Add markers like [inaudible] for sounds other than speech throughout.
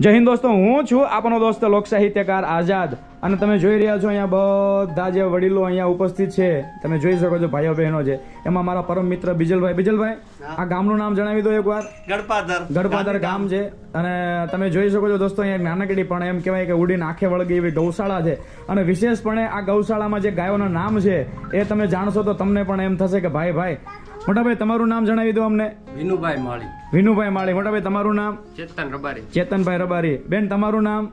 જય હિન્દ દોસ્તો હું છું આપણો દોસ્ત લોક સાહિત્યકાર આઝાદ. અને તમે જોઈ રહ્યા છો અહીંયા બધા જે વડીલો અહીંયા ઉપસ્થિત છે. તમે જોઈ શકો છો ભાઈઓ બહેનો છે. એમાં મારા પરમ મિત્ર બિજલભાઈ. બિજલભાઈ આ ગામનું નામ જણાવી દો એકવાર. ગડપાદર. ગઢપાદર ગામ છે. અને તમે જોઈ શકો છો દોસ્તો અહીંયા નાનકડી પણ એમ કહેવાય કે ઉડીને આંખે વળગી એવી ગૌશાળા છે. અને વિશેષપણે આ ગૌશાળામાં જે ગાયોના નામ છે એ તમે જાણશો તો તમને પણ એમ થશે કે ભાઈ ભાઈ મોટાભાઈ તમારું નામ જણાવી દો અમને. વિનુભાઈ માળી. વિનુભાઈ માળી. મોટાભાઈ તમારું નામ? ચેતન રબારી. ચેતનભાઈ રબારી. બેન તમારું નામ?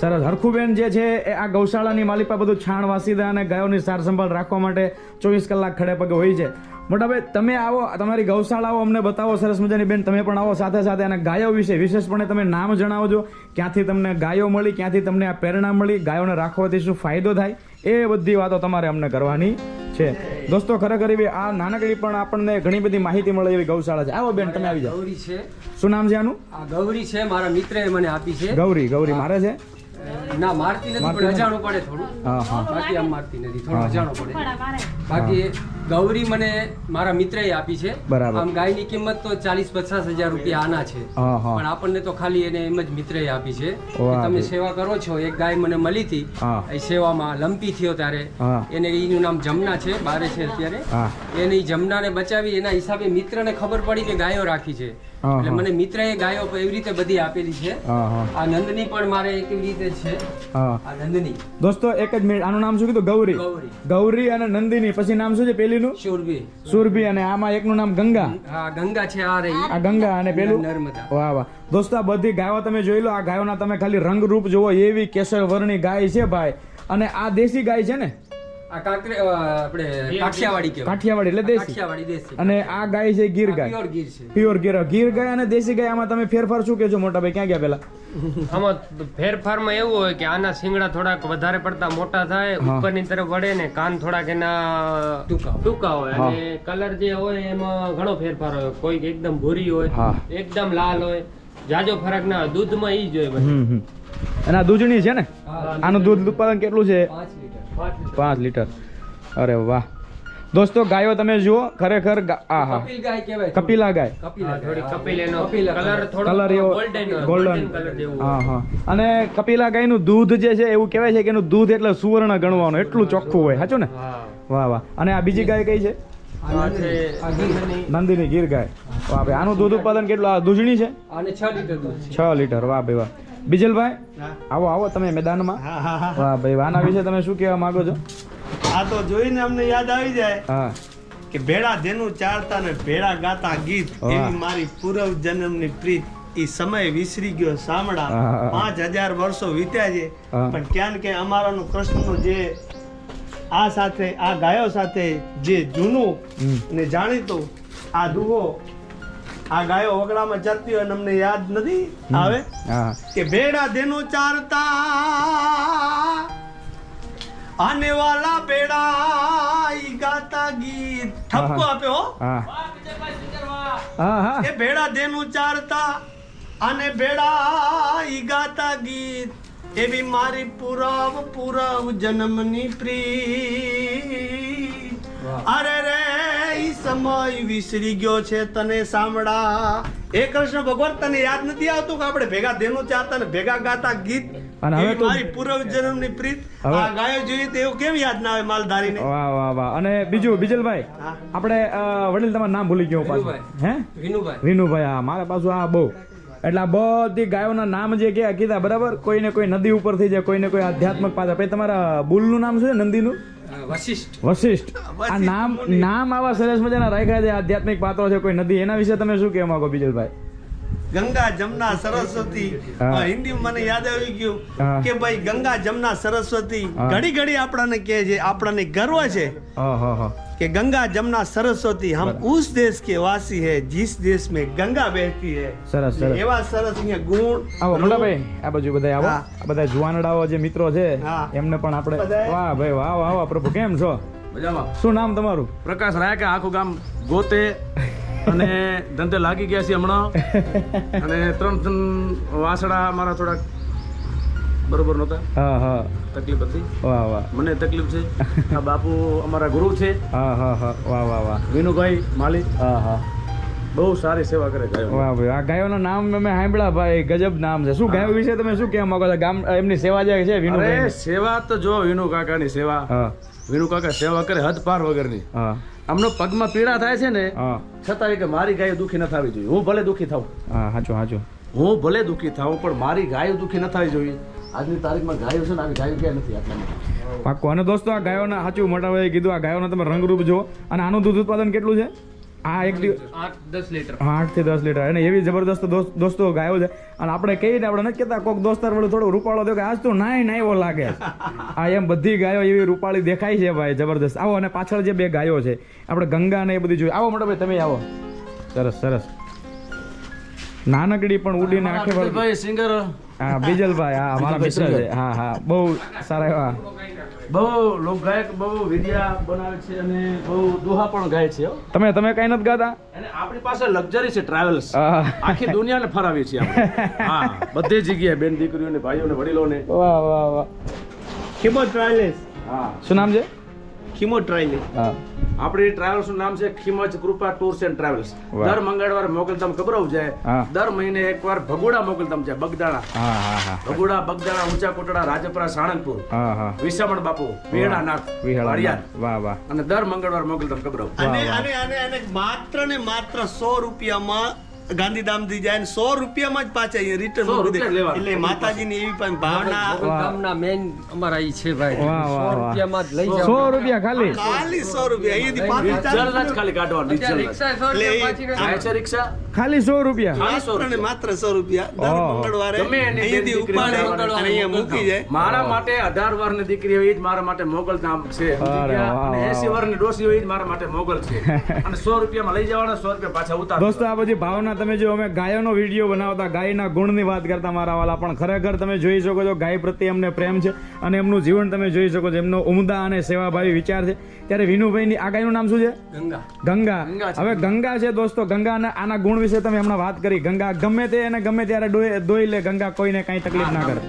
સરસ. હરખુબેન જે છે એ આ ગૌશાળાની માલિકા બધું છાણ વાસીદા અને ગાયોની સાર સંભાળ રાખવા માટે ચોવીસ કલાક ખડે પગે હોય છે. મોટાભાઈ તમે આવો તમારી ગૌશાળાઓ અમને બતાવો સરસ મજાની. બેન તમે પણ આવો સાથે સાથે અને ગાયો વિશે વિશેષપણે તમે નામ જણાવજો. ક્યાંથી તમને ગાયો મળી ક્યાંથી તમને આ પ્રેરણા મળી ગાયોને રાખવાથી શું ફાયદો થાય એ બધી વાતો તમારે અમને કરવાની છે. દોસ્તો ખરેખર એવી આ નાનકડી પણ આપણને ઘણી બધી માહિતી મળે એવી ગૌશાળા છે. આવો બેન તમે આવી જાઓ. ગૌરી છે. શું નામ છે આનું? આ ગૌરી છે મારા મિત્રએ મને આપી છે. ગૌરી ગૌરી મારે છે? ના મારતી નથી પણ અજાણું પડે થોડું. હા હા. બાકી આમ મારતી નથી થોડું અજાણું પડે. બાકી ગૌરી મને મારા મિત્રએ આપી છે. બરાબર. આમ ગાયની કિંમત તો ચાલીસ પચાસ હજાર રૂપિયા આના છે. પણ આપણને તો ખાલી એને એમ જ મિત્રએ આપી છે કે તમે સેવા કરો છો. એક ગાય મને મળી હતી. એ સેવામાં લંપી થયો ત્યારે. એને એનું નામ જમના છે બારે છે અત્યારે. એને જમનાને બચાવી એના હિસાબે મિત્રને ખબર પડી કે ગાયો રાખી છે. એટલે મને મિત્ર એ ગાયો એવી રીતે બધી આપેલી છે. આ નંદની પણ મારે એક રીતે છે. આ નંદની. દોસ્તો એક જ મિનિટ. આનું નામ શું કીધું? ગૌરી. ગૌરી. અને નંદિની. પછી નામ શું છે? પેલીનું શૂરબી. સુરભી અને આમાં એકનું નામ ગંગા. હા ગંગા છે આ રહી. આ ગંગા અને પેલું? નર્મદા. વાહ વાહ. દોસ્તો આ બધી ગાયો તમે જોઈ લો આ ગાયોના તમે ખાલી રંગરૂપ જુઓ એવી કેસર વર્ણી ગાય છે ભાઈ. અને આ દેશી ગાય છે ને? આ કાંકરે આપણે કાઠિયાવાડી કહેવાય. કાઠિયાવાડી એટલે દેશી. કાઠિયાવાડી દેશી અને આ ગાય છે ગીર ગાય. પ્યોર ગીર છે. પ્યોર ગીર. ગીર ગાય અને દેશી ગાય આમાં તમે ફેરફાર શું કહેજો મોટા ભાઈ? ક્યાં ગયા પેલા આમાં ફેરફારમાં એવું હોય કે આના શિંગડા થોડાક વધારે પડતા મોટા થાય. ઉપરની તરફ વળે ને કાન થોડાક એના ટૂંકા. ટૂંકા હોય. અને કલર જે હોય એમાં ઘણો ફેરફાર હોય. કોઈક એકદમ ભૂરી હોય એકદમ લાલ હોય. જાજો ફરક ના હોય. દૂધમાં ઈ જ હોય અને આ દૂધણી છે ને? આનું દૂધ ઉત્પાદન કેટલું છે? પાંચ લીટર. અરે વાહ. દોસ્તો ગાયો તમે જુઓ ખરેખર આ હા. કપિલ ગાય કહેવાય. કપિલા ગાય. કપિલા હા, થોડી કપિલ એનો કપિલ કલર એવો ગોલ્ડન હા હા. અને કપિલા ગાયનું દૂધ જે છે એવું કહેવાય છે કે એનું દૂધ એટલે સુવર્ણ ગણવાનું એટલું ચોખ્ખું હોય. સાચું ને? વાહ વાહ. અને આ બીજી ગાય કઈ છે. નંદીની. ગીર ગાય. વાહ ભાઈ. આનું દૂધ ઉત્પાદન કેટલું? આ દૂધણી છે? છ લીટર દૂધ છે. છ લીટર. વાહ ભાઈ વાહ. બીજલભાઈ. આવો આવો તમે મેદાનમાં. વાહ ભાઈ આના વિશે તમે શું કહેવા માંગો છો? આ તો જોઈને અમને યાદ આવી જાય હા. કે ભેડા જેનું ચારતા ને ભેડા ગાતા ગીત એવી મારી પૂર્વ જન્મની પ્રીત. ઈ સમય વિસરી ગયો સામડા. પાંચ હજાર વર્ષો વીત્યા છે. પણ ક્યાં ને ક્યાં અમારાનું કૃષ્ણનું જે આ સાથે આ ગાયો સાથે જે જૂનું ને જાણીતું આ દુહો આ ગાયો વગડામાં ચરતી હોય અમને યાદ નથી આવે? કે ભેડા ધેનું ચારતા આને વાલા ભેડા ઈ ગાતા ગીત. ઠપકો આપ્યો હો. હા. હા હા. એ ભેડા ધેનુ ચારતા આને ભેડા ઈ ગાતા ગીત. એવી મારી પુરાવ પુરાવ જન્મની પ્રી અરે રે સમય વિસરી ગયો છે તને સાંભળા. એ કૃષ્ણ ભગવાન તને યાદ નથી આવતું કે આપણે ભેગા ધેનુ ચારતા ને ભેગા ગાતા ગીત? અને હવે તો- મારી પૂર્વ જન્મની પ્રીત. આ ગાયો જોઈએ તો એવું કેમ યાદ ના આવે માલધારીને? વાહ વાહ વાહ. અને બીજું બીજલભાઈ. આપણે વડીલ તમારું નામ ભૂલી ગયો પાછું. વિનુભાઈ. હે? વિનુભાઈ. વિનુભાઈ હા મારા પાછું આ બહુ. એટલે આ બધી ગાયોના નામ જે કે કીધા બરાબર? કોઈને કોઈ નદી ઉપરથી કોઈ કોઈને કોઈ આધ્યાત્મક પાછા પછી તમારા બુલનું નામ શું છે? નંદીનું? વશિષ્ઠ. વશિષ્ઠ. આ નામ નામ આવા સરસ મજાના રાખ્યા છે આધ્યાત્મિક પાત્રો છે કોઈ નદી. એના વિશે તમે શું કહેવા માંગો બીજલભાઈ? ગંગા જમના સરસ્વતી. હિન્દી મને યાદ આવી ગયું કે ભાઈ ગંગા જમના સરસ્વતી ઘડી ઘડી આપણને કહે છે આપણને ગર્વ છે કે ગંગા જમના સરસ્વતી હમ ઉસ દેશ કે વાસી હે જીસ દેશ મે ગંગા વહેતી હે. સરસ સરસ. એવા સરસ અહીંયા ગુણ આવો મોટાભાઈ આ બાજુ બધા આવો. આ બધા જુવાનડાઓ જે મિત્રો છે એમને પણ આપણે વાહ ભાઈ વાહ વાહ પ્રભુ કેમ છો? મજામાં. શું નામ તમારું? પ્રકાશ રાયકા આખું ગામ ગોતે. અને ધંધે લાગી ગયા છે હમણાં. [laughs] અને ત્રણ ત્રણ વાસડા મારા થોડાક બરોબર નહોતા. હા હા. તકલીફ હતી. વાહ વાહ. મને તકલીફ છે. આ બાપુ અમારા ગુરુ છે. [laughs] હા હા હા. વાહ વાહ વાહ. વિનુભાઈ માલી હા હા. બહુ સારી સેવા કરે ગાયો વાહ ભાઈ. આ ગાયોના નામ મેં સાંભળ્યા ભાઈ. ગજબ નામ છે. શું ગાયો વિશે તમે શું કહેવા માંગો છો? ગામ એમની સેવા જે છે વિનુ સેવા તો જો વિનુ કાકાની સેવા. વિનુ કાકા સેવા કરે હદ પાર વગરની. હા. આમનો પગમાં પીડા થાય છે ને છતાં કે મારી ગાય દુખી ન થવી જોઈએ હું ભલે દુખી થાઉં. હા હાચો સાચું હું ભલે દુખી થાઉં પણ મારી ગાયો દુખી ન થવી જોઈએ આજની તારીખમાં ગાયો છે ને આવી ગાયો ક્યાં નથી આટલા પાકો અને દોસ્તો આ ગાયોના સાચું મોટા ભાઈએ કીધું આ ગાયોના તમે રંગરૂપ જુઓ અને આનું દૂધ ઉત્પાદન કેટલું છે? આ એક દિવસ આઠ દસ લીટર. હા થી દસ લીટર. અને એવી જબરદસ્ત દોસ્તો ગાયો છે. અને આપણે કહીએ ને આપણે નથી કહેતા કોઈક દોસ્તાર વડે થોડો રૂપાળો થયો કે આજ તો નાય નાય એવો લાગે. આ એમ બધી ગાયો એવી રૂપાળી દેખાય છે ભાઈ જબરદસ્ત. આવો અને પાછળ જે બે ગાયો છે આપણે ગંગા ને એ બધી જોઈએ આવો મોટા ભાઈ તમે આવો. સરસ સરસ. નાનકડી પણ ઉડીને આખે ભાઈ સિંગર. હા બીજલભાઈ હા મારા મિત્ર છે. હા હા બહુ સારા એવા. બહુ લોકગાયક બહુ વિદ્યા બનાવે છે અને બહુ દુહા પણ ગાય છે હો. તમે તમે કઈ નથી ગાતા? અને આપણી પાસે લક્ઝરી છે ટ્રાવેલ્સ. હા. આખી દુનિયાને ફરાવી છે આપણે. હા બધી જગ્યાએ બેન દીકરીઓને ભાઈઓને વડીલોને. વાહ વાહ વાહ. ખીમો ટ્રાવેલ્સ હા. શું નામ છે? ખીમો ટ્રાયલેસ હા. આપણી ટ્રાવેલ્સનું નામ છે Khimaj Krupa tours and travels દર મંગળવાર મોકલધામ કબરવ જાય. દર મહિને એકવાર ભગોડા મોકલધામ જાય બગદાણા. હા હા હા ભગોડા બગદાણા ઊંચા કોટડા રાજપરા સાણંદપુર હા હા. વિસામણ બાપુ વેડા નાથ વાડિયાદ. વાહ વાહ. અને દર મંગળવાર મોકલધામ કબરવ અને અને અને અને માત્ર ને માત્ર સો રૂપિયામાં ગાંધીધામથી જાય સો રૂપિયામાં જ પાછા અહીંયા રિટર્ન મૂકી દે. એટલે માતાજીની એવી પણ ભાવના ગામના મેન અમારા ઈ છે ભાઈ. સો રૂપિયામાં જ લઈ સો રૂપિયા ખાલી? ખાલી સો રૂપિયા. અહીંયાથી પાંત્રીસ ડીઝલ જ ખાલી કાઢવાનું ડીઝલ રિક્ષા એટલે પાછી રિક્ષા ખાલી સો રૂપિયા. માત્ર ને માત્ર સો રૂપિયા. દર મંગળવારે અહીંયાથી ઉપાડી. અને અહીંયા મૂકી જાય. મારા માટે અઢાર વર્ષની દીકરી હોય જ મારા માટે મોગલ ધામ છે. સમજી અરે ગયા? વાહ, અને એસી વાહ. વર્ષની ડોસી હોય જ મારા માટે મોગલ છે. [laughs] અને સો રૂપિયામાં લઈ જવાના સો રૂપિયા પાછા ઉતાર દોસ્તો આ બધી ભાવના તમે જો અમે ગાયોનો વીડિયો બનાવતા ગાયના ગુણની વાત કરતા મારા વાલા પણ ખરેખર તમે જોઈ શકો છો ગાય પ્રત્યે અમને પ્રેમ છે અને એમનું જીવન તમે જોઈ શકો છો. એમનો ઉમદા અને સેવાભાવી વિચાર છે. ત્યારે વિનુભાઈની આ ગાયનું નામ શું છે? ગંગા. ગંગા. હવે ગંગા છે દોસ્તો ગંગા અને આના ગુણ વિશે તમે હમણાં વાત કરી. ગંગા ગમે તે એને ગમે ત્યારે દોઈ લે ગંગા કોઈને કાંઈ તકલીફ ના કરે.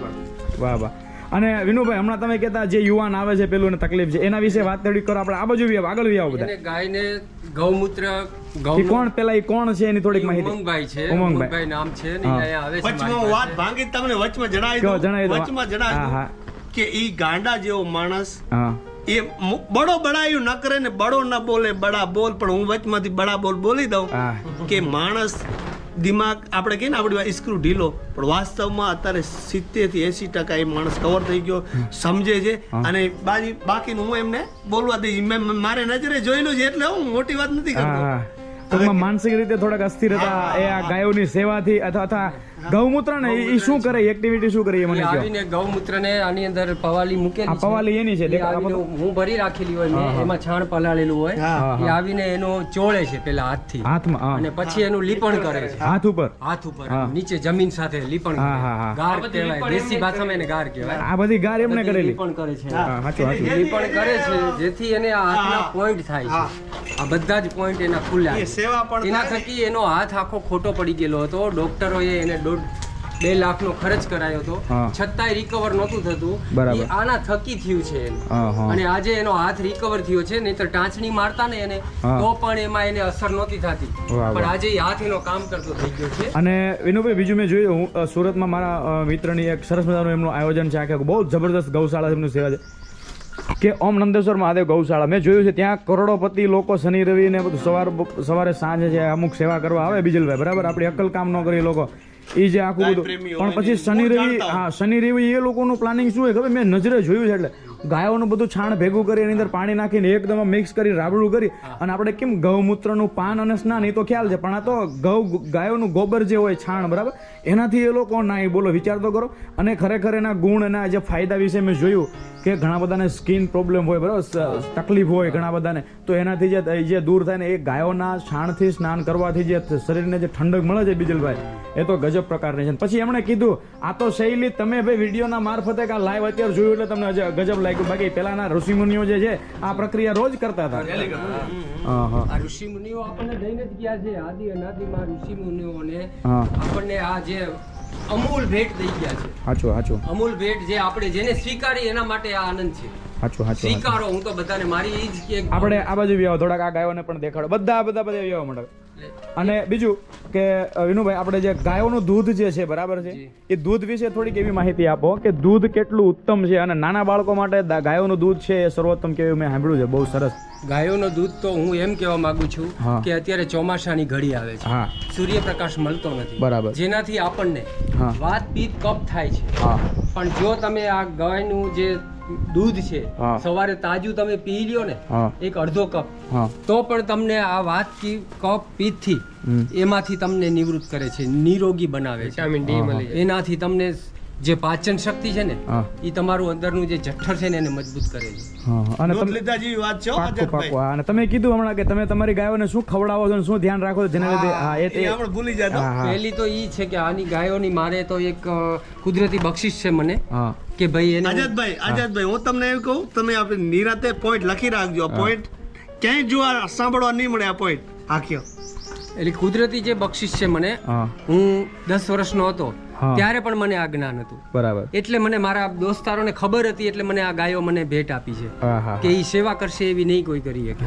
વાહ વાહ. અને વિનુભાઈ હમણાં તમે કહેતા જે યુવાન આવે છે પેલું તકલીફ છે એના વિશે વાત થોડી કરો. આપણે આ બાજુ આગળ આવો બધા. ગાયને ગૌમૂત્ર કોણ પેલા એ કોણ છે એની થોડીક માહિતી. ઉમંગભાઈ છે ઉમંગભાઈ. નામ છે ને આવે છે વચમાં વાત ભાંગી તમને વચમાં જણાવી દઉં. જણાવી દો. વચમાં જણાવી કે ઈ ગાંડા જેવો માણસ એ બડો બડાયું ન કરે ને બડો ન બોલે બડા બોલ પણ હું વચમાંથી બડા બોલ બોલી દઉં કે માણસ દિમાગ આપણે કહીએ ને આપણી સ્ક્રૂ ઢીલો. પણ વાસ્તવમાં અત્યારે સિત્તેરથી એસી ટકા એ માણસ કવર થઈ ગયો સમજે છે. અને બાકી બાકીનું હું એમને બોલવા દઈશ. મેં મારે નજરે જોયેલું છે એટલે હું મોટી વાત નથી કરતો. ટૂંકમાં માનસિક રીતે થોડાક અસ્થિરતા એ આ ગાયોની સેવાથી અથવા અથવા ગૌમૂત્ર ને એ શું કરે? એક્ટિવિટી શું કરે એ મને કહો. આવીને આની અંદર પવાલી મૂકેલી આ પવાલી એની છે. હું ભરી રાખેલી હોય એમાં છાણ પલાળેલું હોય. એ આવીને એનો ચોળે છે પેલા હાથથી. હાથમાં અને પછી એનું લીપણ કરે છે. હાથ ઉપર? હાથ ઉપર. નીચે જમીન સાથે લીપણ. કરે. ગાર કહેવાય. દેશી ભાષામાં એને ગાર કહેવાય. આ બધી ગાર એમને કરેલી. લીપણ કરે છે. લીપણ કરે છે જેથી એને આ હાથના પોઈન્ટ થાય છે. આ બધા જ પોઈન્ટ એના ખુલ્લા સેવા પણ એના થકી એનો હાથ આખો ખોટો પડી ગયેલો હતો. ડોક્ટરોએ એને દોઢ બે લાખનો ખર્ચ કરાયો હતો. છતાંય રિકવર નહોતું થતું. આના થકી થયું છે. અને આજે એનો હાથ રિકવર થયો છે નહીતર ટાંચણી મારતા ને એને તો પણ એમાં એને અસર નહોતી થતી. પણ આજે હાથ એનો કામ કરતો થઈ ગયો છે. અને વિનુભાઈ બીજું મેં જોયું હું સુરતમાં મારા મિત્રની એક સરસ મજાનું એમનું આયોજન છે આખે બહુ જબરદસ્ત ગૌશાળા એમનું સેવા છે. કે ઓમ નંદેશ્વર મહાદેવ ગૌશાળા. મેં જોયું છે ત્યાં કરોડોપતિ લોકો શનિ રવિ ને બધું સવાર સવારે સાંજે છે અમુક સેવા કરવા આવે બીજલભાઈ બરાબર? આપણી અકલ કામ ન કરીએ લોકો. એ જે આખું બધું. પણ પછી શનિ રવિ હા શનિ રવિ એ લોકોનું પ્લાનિંગ શું હોય ખબર? મેં નજરે જોયું છે એટલે. ગાયોનું બધું છાણ ભેગું કરી એની અંદર પાણી નાખીને એકદમ મિક્સ કરી રાબડું કરી. અને આપણે કેમ ગૌમૂત્રનું પાન અને સ્નાન એ તો ખ્યાલ છે પણ આ તો ગૌ ગાયોનું ગોબર જે હોય છાણ બરાબર? એનાથી એ લોકો ના એ બોલો વિચાર તો કરો. અને ખરેખર એના ગુણ એના જે ફાયદા વિશે મેં જોયું કે ઘણા બધાને સ્કિન પ્રોબ્લેમ હોય બરાબર તકલીફ હોય ઘણા બધાને તો એનાથી જે જે દૂર થાય ને એ ગાયોના છાણથી સ્નાન કરવાથી જે શરીરને જે ઠંડક મળે છે બીજલભાઈ એ તો ગજબ પ્રકારની છે. પછી એમણે કીધું આ તો શૈલી તમે ભાઈ વિડીયોના મારફતે કા લાઈવ અત્યારે જોયું એટલે તમને ગજબ લાગ્યું. બાકી પેલાના ઋષિમુનિઓ જે છે આ પ્રક્રિયા રોજ કરતા હતા. હા હા આ ઋષિ મુનિઓ આપણને દઈને જ ગયા છે આદિ અનાદિમાં ઋષિમુનિઓને આપણને આ જે અમૂલ ભેટ દઈ ગયા છે. સાચું સાચું અમૂલ ભેટ જે આપણે જેને સ્વીકારી એના માટે આ આનંદ છે. સાચું સાચું સ્વીકારો હું તો બધાને મારી જ એક આપણે આ બાજુ વ્યાવ થોડાક આ ગાયોને પણ દેખાડો. બધા બધા બધા આવો મંડળ. અને બીજું કે વિનુભાઈ આપણે જે ગાયોનું દૂધ જે છે બરાબર છે? એ દૂધ વિશે થોડીક એવી માહિતી આપો કે દૂધ કેટલું ઉત્તમ છે અને નાના બાળકો માટે ગાયોનું દૂધ છે એ સર્વોત્તમ કેવું મેં સાંભળ્યું છે બહુ સરસ. ગાયોનું દૂધ તો હું એમ કહેવા માંગુ છું કે અત્યારે ચોમાસાની ઘડી આવે છે. સૂર્યપ્રકાશ મળતો નથી. બરાબર. જેનાથી આપણને વાત પીત કપ થાય છે. પણ જો તમે આ ગાયનું જે દૂધ છે. સવારે તાજું તમે પી લ્યો ને એક અડધો કપ. તો પણ તમને આ વાત કી કપ પીથી. એમાંથી તમને નિવૃત્ત કરે છે નિરોગી બનાવે છે. વિટામિન ડી મળી એનાથી તમને જે પાચન શક્તિ છે ને એ તમારું અંદરનું જે જઠ્ઠર છે ને એને મજબૂત કરે છે. અને તમે લીધા જેવી વાત છે પાક્કું હા. અને તમે કીધું હમણાં કે તમે તમારી ગાયોને શું ખવડાવો છો અને શું ધ્યાન રાખો છો જેના લીધે હા એ તે આપણે ભૂલી જતા પહેલી તો ઈ છે કે આની ગાયોની મારે તો એક કુદરતી બક્ષિસ છે મને કે ભાઈ એને આઝાદભાઈ આઝાદભાઈ હું. તમને એવું કહું તમે આપણે નિરાતે પોઈન્ટ લખી રાખજો. આ પોઈન્ટ ક્યાંય જોવા સાંભળવા નહીં મળે આ પોઈન્ટ આખ્યો એટલે કુદરતી જે બક્ષિસ છે મને હું દસ વર્ષનો હતો. ત્યારે પણ મને આ જ્ઞાન હતું. બરાબર. એટલે મને મારા દોસ્તારોને ખબર હતી એટલે મને આ ગાયો મને ભેટ આપી છે. કે ઈ સેવા કરશે એવી નહીં કોઈ કરી શકે.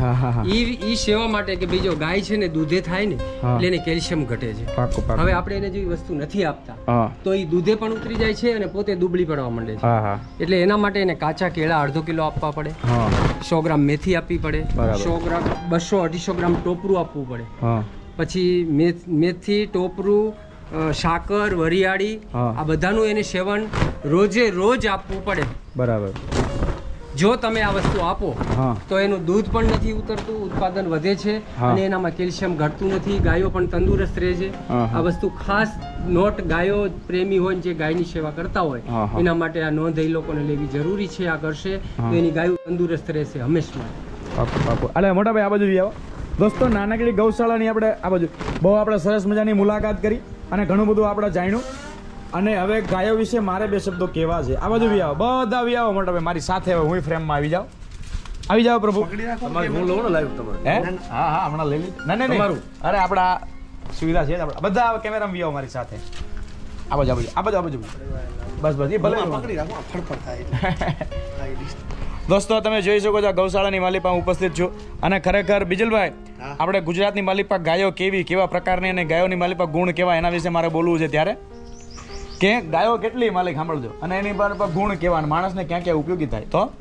ઈ ઈ સેવા માટે કે બીજો ગાય છે ને દૂધે થાય ને એટલે એને કેલ્શિયમ ઘટે છે. હવે આપણે એને જેવી વસ્તુ નથી આપતા તો ઈ દૂધે પણ ઉતરી જાય છે અને પોતે દુબળી પડવા માંડે છે. એટલે એના માટે એને કાચા કેળા અડધો કિલો આપવા પડે. સો ગ્રામ મેથી આપવી પડે. સો ગ્રામ બસો અઢીસો ગ્રામ ટોપરું આપવું પડે. પછી મેથ ટોપરું સાકર વરિયાળી આ બધાનું એને સેવન રોજે રોજ આપવું પડે. બરાબર. જો તમે આ વસ્તુ આપો તો એનું દૂધ પણ નથી ઉતરતું ઉત્પાદન વધે છે અને એનામાં કેલ્શિયમ ઘટતું નથી ગાયો પણ તંદુરસ્ત રહે છે. આ વસ્તુ ખાસ નોટ ગાયો પ્રેમી હોય જે ગાયની સેવા કરતા હોય. એના માટે આ નોંધ એ લોકોને લેવી જરૂરી છે આ કરશે. તો એની ગાયો તંદુરસ્ત રહેશે હંમેશા પાકું મોટા ભાઈ આ બાજુ આવો. દોસ્તો નાનકડી ગૌશાળાની આપણે આ બાજુ બહુ આપણે સરસ મજાની મુલાકાત કરી. અને ઘણું બધું આપણે જાણ્યું. અને હવે ગાયો વિશે મારે બે શબ્દો કહેવા છે. આ બાજુ બી આવો. બધા બી આવો. મોટા ભાઈ મારી સાથે હવે હું ફ્રેમમાં આવી જાઓ આવી જાઓ પ્રભુ. હું લઉં ને લાઈવ તમારે? હે? હા હા હમણાં લઈ લીધું ના ના મારું. અરે આપણા સુવિધા છે. આપણા. બધા કેમેરામાં બી આવો મારી સાથે. આ બાજુ આ બાજુ આ બાજુ બાજુ. બસ બસ એ ભલે. પકડી રાખો. ફડફડ થાય. એટલે. આ list. દોસ્તો તમે જોઈ શકો છો ગૌશાળાની માલિપા ઉપસ્થિત છું. અને ખરેખર બિજલભાઈ. આપણે ગુજરાતની માલિપા ગાયો કેવી કેવા પ્રકારની અને ગાયોની માલિપા ગુણ કેવા એના વિશે મારે બોલવું છે ત્યારે? કે ગાયો કેટલી માલિક સાંભળજો. અને એની પર ગુણ કેવા માણસને ક્યાં ક્યાં ઉપયોગી થાય. તો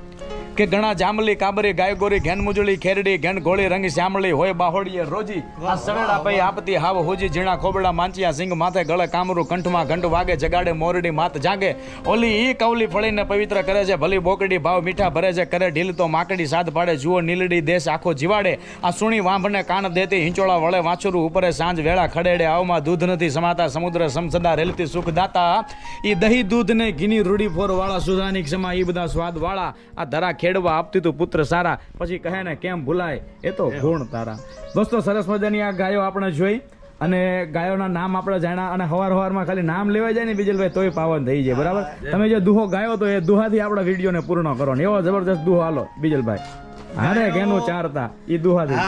કે ઘણા જાંબલી, કાબરી ગાય ગોરી ઘેન મુજળી ખેરડી, ઘેન ગોળી રંગ શ્યામળી હોય બાહોડીએ રોજી. આ સવેડા પઈ આપતી હાવ હોજી, ઝીણા ખોબડા માંચિયા સિંગ, માથે ગળે કામરું, કંઠમાં ઘંટ વાગે, જગાડે મોરડી માત જાગે. ઓલી ઈ કવલી ફળીને પવિત્ર કરે છે, ભલી બોકડી, ભાવ મીઠા ભરે છે, કરે ઢીલ તો માકડી સાદ પાડે, જુઓ નીલડી દેશ આખો જીવાડે. આ સુણી વાંભને કાન દેતી, હિંચોળા વળે વાછરું, ઉપરે સાંજ વેળા ખડેડે, આવમાં દૂધ નથી સમાતા, સમુદ્ર સમસદા રેલતી સુખ દાતા ઈ દહીં દૂધ ને ઘીની રૂડી ફોર વાળા સુધાની ક્ષમા, ઈ બધા સ્વાદ વાળા આ ધરા ખેડવા આપતી તું પુત્ર સારા. પછી કહે ને કેમ ભૂલાય? એ તો ગુણ તારા. દોસ્તો સરસ મજાની આ ગાયો આપણે જોઈ. અને ગાયોના નામ આપણે જાણ્યા અને હવાર હવારમાં ખાલી નામ લેવાય જાય ને બીજલભાઈ તોય પાવન થઈ જાય. બરાબર? તમે જે દુહો ગાયો તો એ દુહાથી આપણા વિડીયોને પૂર્ણ કરો. ને એવો જબરદસ્ત દુહો હાલો બીજલભાઈ હારે કેનું ચારતા એ દુહાથી.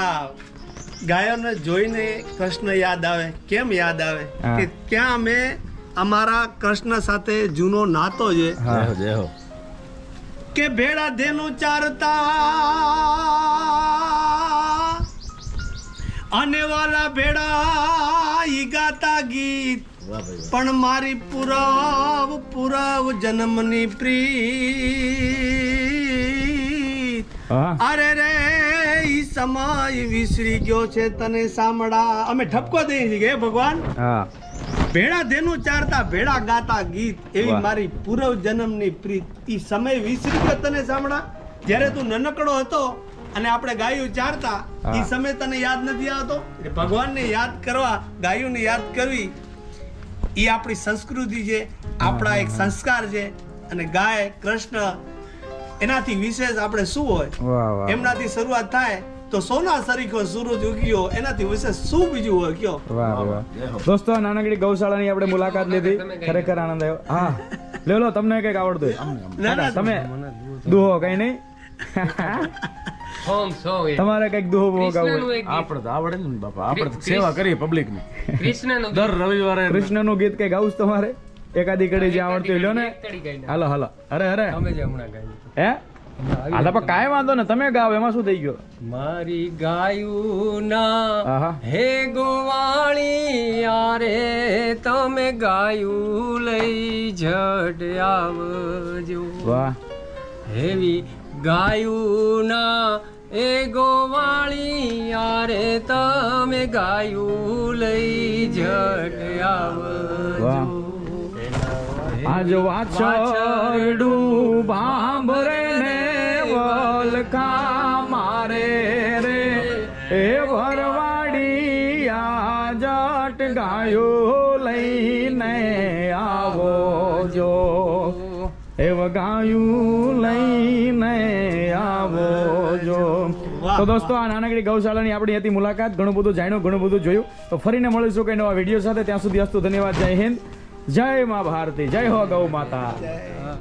ગાયોને જોઈને કૃષ્ણ યાદ આવે. કેમ યાદ આવે. કે ક્યાં અમે અમારા કૃષ્ણ સાથે જૂનો નાતો છે. કે ભેળા ધેનું ચારતા. અને વાલા ભેડા ઈ ગાતા ગીત. પણ મારી પુરાવ પુરાવ જન્મની પ્રીત. અરે રે ઈ સમય વિસરી ગયો છે તને સાંભળા અમે ઠપકો દઈએ છીએ કે ભગવાન? હા. ભેડા ધેનું ચારતા ભેડા ગાતા ગીત. એવી મારી પૂર્વ જન્મની પ્રીત. ઈ સમય વિસરી ગયો તને સાંભળા જ્યારે તું નનકડો હતો અને આપણે ગાયું ચારતા. ઈ સમય તને યાદ નથી આવતો? ભગવાનને યાદ કરવા ગાયોને યાદ કરવી ઈ આપણી સંસ્કૃતિ છે આપણા એક સંસ્કાર છે અને ગાય કૃષ્ણ એનાથી વિશેષ આપણે શું હોય? એમનાથી શરૂઆત થાય તો સોના સરીખો સૂરજ ઉગ્યો. એનાથી વિશે શું બીજું હોય કયો? વાહ વાહ દોસ્તો નાનકડી ગૌશાળાની આપણે મુલાકાત લીધી. ખરેખર આનંદ આવ્યો. હા. [laughs] લ્યો લો તમને કંઈક આવડતું હોય. ના, ના, તમે દુહો કઈ નહીં. [laughs] તમારે કંઈક દુહો બુહો ગાવું. આપણે તો આવડે ને બાપા. આપણે સેવા કરીએ પબ્લિકની કૃષ્ણનું [laughs] દર રવિવારે કૃષ્ણનું ગીત કઈ ગાવું તમારે. એકાદી કડી જે આવડતું હોય. લ્યો ને. હાલો હાલો. અરે અરે. હમણાં હે? હા તો પણ કાંઈ વાંધો ને તમે ગાવ એમાં શું થઈ ગયો? મારી ગાયું ના હે ગોવાળી યારે તમે ગાયું લઈ જટ આવજો. વાહ. હેવી ગાયું ના એ ગોવાળી યારે તમે ગાયું લઈ જટ આવજો. આજ વાછડું ભાંભરે ગાયો લઈને આવો જો. એ ગાયું લઈને આવો જો. તો દોસ્તો આ નાનકડી ગૌશાળાની આપણી હતી મુલાકાત. ઘણું બધું જાણ્યું ઘણું બધું જોયું. તો ફરીને મળીશું કઈ નવા વીડિયો સાથે. ત્યાં સુધી અસ્તુ ધન્યવાદ. જય હિન્દ. જય મા ભારતી. જય હો ગૌ માતા.